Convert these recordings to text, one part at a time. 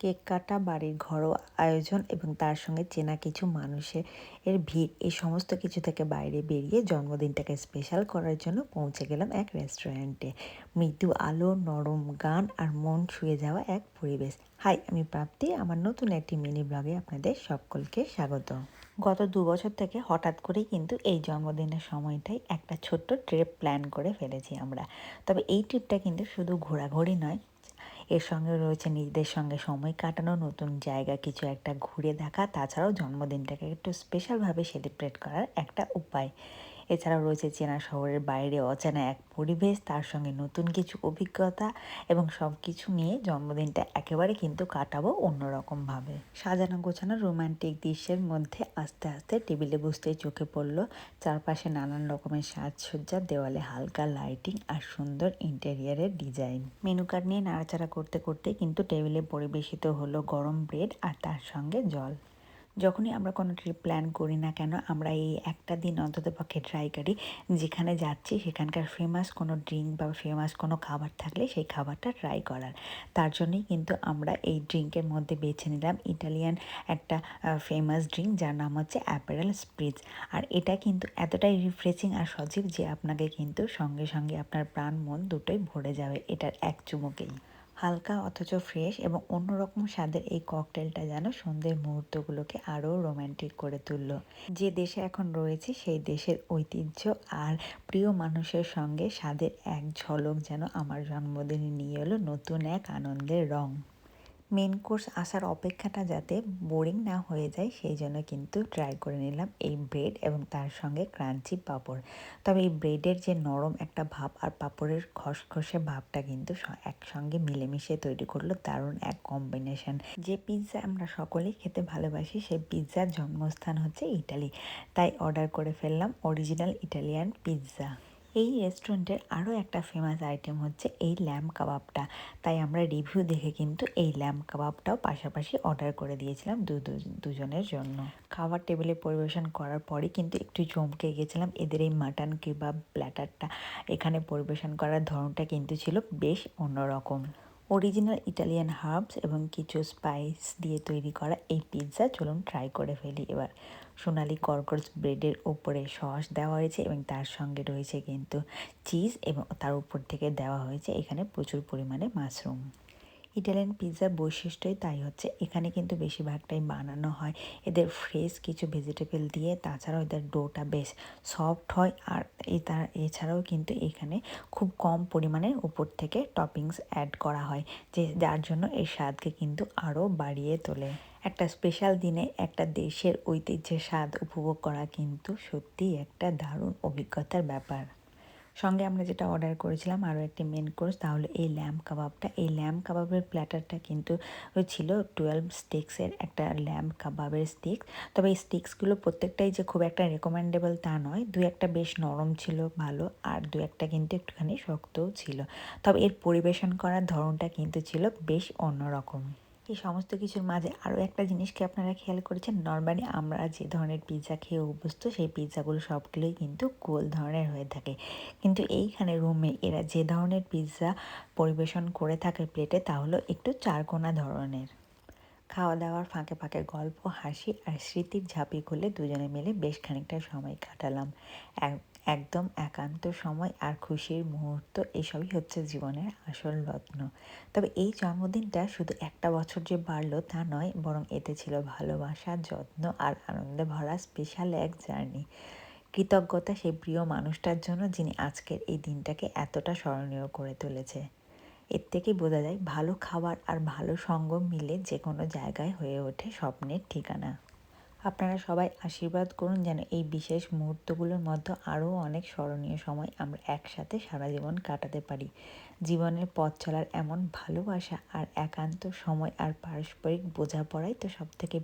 Cake কাটা, বাড়ির ঘরোয়া আয়োজন এবং তার সঙ্গে চেনা কিছু মানুষের এর ভিড়, এই সমস্ত কিছু থেকে বাইরে বেরিয়ে জন্মদিনটাকে স্পেশাল করার জন্য পৌঁছে গেলাম এক রেস্টুরেন্টে মৃদু আলো, নরম গান আর মন ছুঁয়ে যাওয়া এক পরিবেশ। হাই আমি প্রাপ্তি, আমার নতুন একটি মিনি ব্লগে আপনাদের সকলকে স্বাগত। গত দু বছর থেকে হঠাৎ করেই কিন্তু এই জন্মদিনের সময়টাই একটা ছোট্ট ট্রিপ প্ল্যান করে ফেলেছি আমরা। তবে এই ট্রিপটা কিন্তু শুধু ঘোরাঘুরি নয় এর সঙ্গে রয়েছে নিজেদের সঙ্গে সময় কাটানো, নতুন জায়গা কিছু একটা ঘুরে দেখা, তাছাড়াও জন্মদিনটাকে একটু স্পেশালভাবে সেলিব্রেট করার একটা উপায়। এছাড়াও রয়েছে চেনা শহরের বাইরে অচেনা এক পরিবেশ, তার সঙ্গে নতুন কিছু অভিজ্ঞতা এবং সব কিছু নিয়ে জন্মদিনটা একেবারে কিন্তু কাটাবো অন্যরকমভাবে। সাজানো গোছানো রোমান্টিক দৃশ্যের মধ্যে আস্তে আস্তে টেবিলে বসতেই চোখে পড়ল চারপাশে নানান রকমের সাজসজ্জা, দেওয়ালে হালকা লাইটিং আর সুন্দর ইন্টেরিয়ারের ডিজাইন। মেনু কার্ড নিয়ে নাড়াচাড়া করতে করতে কিন্তু টেবিলে পরিবেশিত হলো গরম ব্রেড আর তার সঙ্গে জল। যখনই আমরা কোনো ট্রিপ প্ল্যান করি না কেন, আমরা এই একটা দিন অন্তত পক্ষে ট্রাই করি, যেখানে যাচ্ছি সেখানকার ফেমাস কোনো ড্রিঙ্ক বা ফেমাস কোনো খাবার থাকলে সেই খাবারটা ট্রাই করার। তার জন্যই কিন্তু আমরা এই ড্রিঙ্কের মধ্যে বেছে নিলাম ইটালিয়ান একটা ফেমাস ড্রিঙ্ক যার নাম হচ্ছে অ্যাপারেল স্প্রিজ আর এটা কিন্তু এতটাই রিফ্রেশিং আর সজীব যে আপনাকে কিন্তু সঙ্গে সঙ্গে আপনার প্রাণ মন দুটোই ভরে যাবে এটার এক চুমুকেই। হালকা অথচ ফ্রেশ এবং অন্যরকম স্বাদের এই ককটেলটা যেন সন্ধ্যের মুহূর্তগুলোকে আরও রোম্যান্টিক করে তুলল। যে দেশে এখন রয়েছে, সেই দেশের ঐতিহ্য আর প্রিয় মানুষের সঙ্গে স্বাদের এক ঝলক যেন আমার জন্মদিনে নিয়ে এলো নতুন এক আনন্দের রং। মেন কোর্স আসার অপেক্ষাটা যাতে বোরিং না হয়ে যায়, সেই জন্য কিন্তু ট্রাই করে নিলাম এই ব্রেড এবং তার সঙ্গে ক্রাঞ্চি পাঁপড়। তবে এই ব্রেডের যে নরম একটা ভাব আর পাঁপড়ের খসখসে ভাবটা কিন্তু একসঙ্গে মিলেমিশে তৈরি করল দারুণ এক কম্বিনেশন যে পিৎজা আমরা সকলেই খেতে ভালোবাসি সেই পিৎজার জন্মস্থান হচ্ছে ইটালি। তাই অর্ডার করে ফেললাম অরিজিনাল ইটালিয়ান পিৎজা এই রেস্টুরেন্টের আরও একটা ফেমাস আইটেম হচ্ছে এই ল্যাম্প কাবাবটা তাই আমরা রিভিউ দেখে কিন্তু এই ল্যাম্প কাবাবটাও পাশাপাশি অর্ডার করে দিয়েছিলাম দু দুজনের জন্য। খাবার টেবিলে পরিবেশন করার পরে কিন্তু একটু চমকে গেছিলাম এদের এই মাটন কেবাব প্ল্যাটারটা এখানে পরিবেশন করার ধরনটা কিন্তু ছিল বেশ অন্যরকম। অরিজিনাল ইটালিয়ান হার্বস এবং কিছু স্পাইস দিয়ে তৈরি করা এই পিৎজা চলুন ট্রাই করে ফেলি এবার। সোনালি কর্কস ব্রেডের উপরে সস দেওয়া হয়েছে এবং তার সঙ্গে রয়েছে কিন্তু চিজ এবং তার উপর থেকে দেওয়া হয়েছে এখানে প্রচুর পরিমাণে মাশরুম ইটালিয়ান পিৎজার বৈশিষ্ট্যই তাই হচ্ছে, এখানে কিন্তু বেশিরভাগটাই বানানো হয়। এদের ফ্রেশ কিছু ভেজিটেবল দিয়ে, তাছাড়াও এদের ডোটা বেশ সফট হয়, আর এই তার, এছাড়াও কিন্তু এখানে খুব কম পরিমাণে উপর থেকে টপিংস অ্যাড করা হয়, যে যার জন্য এই স্বাদকে কিন্তু আরও বাড়িয়ে তোলে। একটা স্পেশাল দিনে একটা দেশের ঐতিহ্যের স্বাদ উপভোগ করা কিন্তু সত্যিই একটা দারুণ অভিজ্ঞতার ব্যাপার। সঙ্গে আমরা যেটা অর্ডার করেছিলাম আরও একটি মেন কোর্স তাহলে এই ল্যাম্প কাবাবটা এই ল্যাম্প কাবাবের প্ল্যাটারটা কিন্তু ছিল টুয়েলভ স্টিক্সের একটা ল্যাম্প কাবাবের স্টিক্স তবে এই স্টিক্সগুলো প্রত্যেকটাই যে খুব একটা রেকমেন্ডেবল তা নয়, দু একটা বেশ নরম ছিল, ভালো, আর দু একটা কিন্তু একটুখানি শক্তও ছিল। তবে এর পরিবেশন করার ধরনটা কিন্তু ছিল বেশ অন্যরকম। এই সমস্ত কিছুর মাঝে আরও একটা জিনিসকে আপনারা খেয়াল করেছেন? নর্মালি আমরা যে ধরনের পিৎজা খেয়ে অভ্যস্ত, সেই পিৎজাগুলো সবগুলোই কিন্তু গোল ধরনের হয়ে থাকে। কিন্তু এইখানে রুমে এরা যে ধরনের পিৎজা পরিবেশন করে থাকে প্লেটে তা হলো একটু চারকোনা ধরনের। খাওয়া দাওয়ার ফাঁকে ফাঁকে গল্প, হাসি আর স্মৃতির ঝাঁপি খুলে দুজনে মিলে বেশ খানিকটা সময় কাটালাম। একদম একান্ত সময় আর খুশির মুহূর্ত এসবই হচ্ছে জীবনের আসল রত্ন। তবে এই জন্মদিনটা শুধু একটা বছর যে বাড়লো তা নয়, বরং এতে ছিল ভালোবাসা, যত্ন আর আনন্দে ভরা স্পেশাল এক জার্নি কৃতজ্ঞতা সেই প্রিয় মানুষটার জন্য যিনি আজকের এই দিনটাকে এতটা স্মরণীয় করে তুলেছে। এর থেকে বোঝা যায় ভালো খাবার আর ভালো সঙ্গ মিলে যে কোনো জায়গায় হয়ে ওঠে স্বপ্নের ঠিকানা। আপনারা সবাই আশীর্বাদ করুন যেন এই বিশেষ মুহূর্তগুলোর মধ্যে আরও অনেক স্মরণীয় সময় আমরা একসাথে সারা জীবন কাটাতে পারি। জীবনের পথ চলার এমন ভালোবাসা আর একান্ত সময় আর পারস্পরিক বোঝাপড়াই তো সব থেকে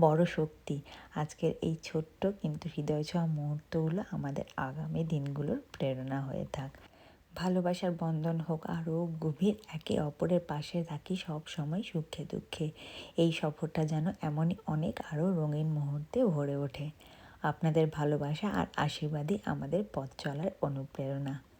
বড় শক্তি। আজকের এই ছোট্ট কিন্তু হৃদয় ছোঁয়া মুহূর্তগুলো আমাদের আগামী দিনগুলোর প্রেরণা হয়ে থাক। ভালোবাসার বন্ধন হোক, আরও গভীর একে অপরের পাশে থাকি সব সময় সুখে দুঃখে। এই সফরটা যেন এমনই অনেক আরও রঙিন মুহূর্তে ভরে ওঠে। আপনাদের ভালোবাসা আর আশীর্বাদই আমাদের পথ চলার অনুপ্রেরণা।